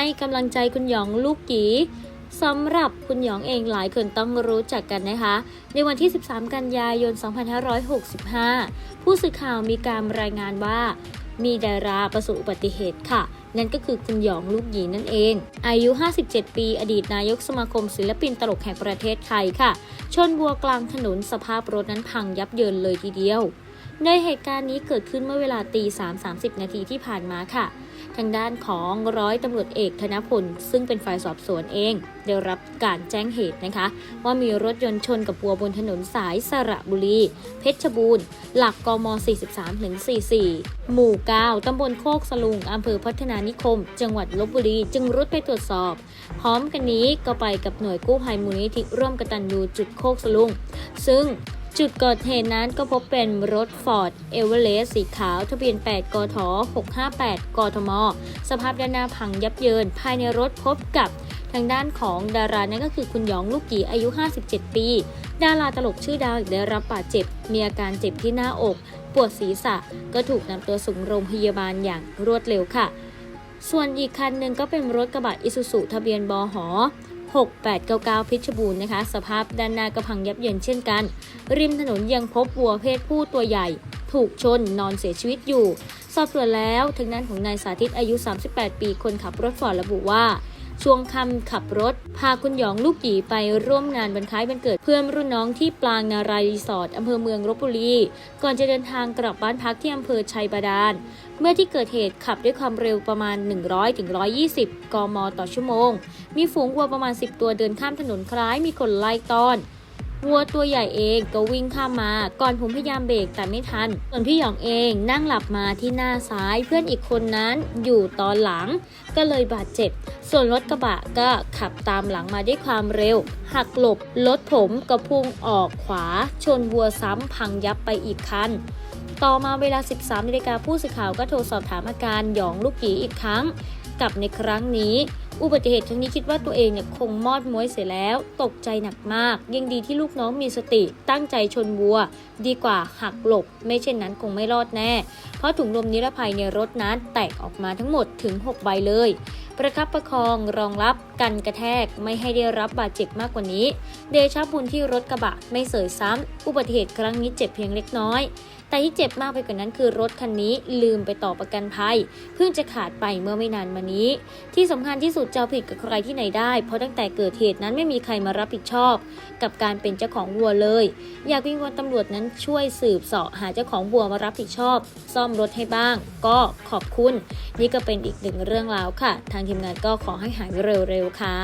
ให้กำลังใจคุณหยองลูกหยีสำหรับคุณหยองเองหลายคนต้องรู้จักกันนะคะ ในวันที่ 13 กันยายน 2565 ผู้สื่อข่าวมีการรายงานว่า มีดาราประสบอุบัติเหตุค่ะ นั่นก็คือคุณหยองลูกหยีนั่นเอง อายุ 57 ปี อดีตนายกสมาคมศิลปินตลกแห่งประเทศไทยค่ะ ชนวัวกลางถนนสภาพรถนั้นพังยับเยินเลยทีเดียว ในเหตุการณ์นี้เกิดขึ้นเมื่อเวลาตี3 30 นาทีที่ผ่านมาค่ะ ทางด้านของร้อยตำรวจเอกธนพลซึ่งเป็นฝ่ายสอบสวนเอง ได้รับการแจ้งเหตุนะคะ ว่ามีรถยนต์ชนกับวัวบนถนนสายสระบุรี เพชรบูรณ์ หลักกม 43-44 หมู่ 9 ตำบลโคกสลุงอำเภอพัฒนานิคม จังหวัดลบบุรี จึงรุดไปตรวจสอบ พร้อมกันนี้ก็ไปกับหน่วยกู้ภัยมูลนิธิร่วมกตัญญูจุดโคกสลุงซึ่ง จุดเกิดเหตุนั้นก็พบเป็นรถฟอร์ดเอเวอเรสต์สีขาว ทะเบียน 8 กท 658 กทม สภาพด้านหน้าพังยับเยิน ภายในรถพบกับทางด้านของดารานั่นก็คือคุณหยองลูกหยีอายุ 57 ปี ดาราตลกชื่อดังได้รับบาดเจ็บ มีอาการเจ็บที่หน้าอก ปวดศีรษะ ก็ถูกนำตัวส่งโรงพยาบาลอย่างรวดเร็วค่ะ ส่วนอีกคันหนึ่งก็เป็นรถกระบะอิซูซุทะเบียนบห 6899พิชรบูรณ์นะคะ สภาพด้านหน้าก็พังยับเยินเช่นกัน ริมถนนยังพบวัวเพศผู้ตัวใหญ่ ถูกชนนอนเสียชีวิตอยู่ สอบสวนแล้วทางด้านของนายสาธิตอายุ 38 ปีคนขับรถฟอร์ดระบุว่าช่วงคำขับรถ พาคุณหยองลูกหยีไปร่วมงานวันคล้ายวันเกิดเพื่อนรุ่นน้องที่ปลางนารายรีสอร์ทอำเภอเมืองลบบุรี ก่อนจะเดินทางกลับบ้านพักที่อำเภอชัยบาดาล เมื่อที่เกิดเหตุขับด้วยความเร็วประมาณ 100-120 กม ต่อชั่วโมง มีฝูงวัวประมาณ 10 ตัวเดินข้ามถนนคล้ายมีคนไล่ต้อนวัวตัวใหญ่เองก็วิ่งข้ามมา ก่อนผมพยายามเบรกแต่ไม่ทัน ส่วนพี่หยองเองนั่งหลับมาที่หน้าซ้ายเพื่อนอีกคนนั้นอยู่ตอนหลัง ก็เลยบาดเจ็บ ส่วนรถกระบะก็ขับตามหลังมาด้วยความเร็ว หักหลบรถผมก็พุ่งออกขวา ชนวัวซ้ำพังยับไปอีกคัน ต่อมาเวลา 13นาฬิกาผู้สื่อข่าวก็โทรสอบถามอาการหยองลูกหยีอีกครั้ง กับในครั้งนี้ อุบัติเหตุครั้งนี้คิดว่าตัวเองเนี่ยคงมอดม้วยเสียแล้ว ตกใจหนักมาก ยังดีที่ลูกน้องมีสติตั้งใจชนวัว ดีกว่าหักหลบ ไม่เช่นนั้นคงไม่รอดแน่ เพราะถุงลมนิรภัยในรถนั้นแตกออกมาทั้งหมดถึง 6 ใบเลย ประคับประคองรองรับกันกระแทกไม่ให้ได้รับบาดเจ็บมากกว่านี้ เดชะบุญที่รถกระบะไม่เสยซ้ำ อุบัติเหตุครั้งนี้เจ็บเพียงเล็กน้อย แต่ที่เจ็บมากไปกว่านั้นคือรถคันนี้ลืมไปต่อประกันภัย เพิ่งจะขาดไปเมื่อไม่นานมานี้ ที่สำคัญที่สุดเจะเอาผิดกับใครที่ไหนได้ เพราะตั้งแต่เกิดเหตุนั้นไม่มีใครมารับผิดชอบ กับการเป็นเจ้าของวัวเลย อยากวิงวอนตำรวจนั้นช่วยสืบเสาะหาเจ้าของวัวมารับผิดชอบ ซ่อมรถให้บ้าง ก็ขอบคุณ นี่ก็เป็นอีกหนึ่งเรื่องราวค่ะทางทีมงานก็ขอให้หายเร็วๆค่ะ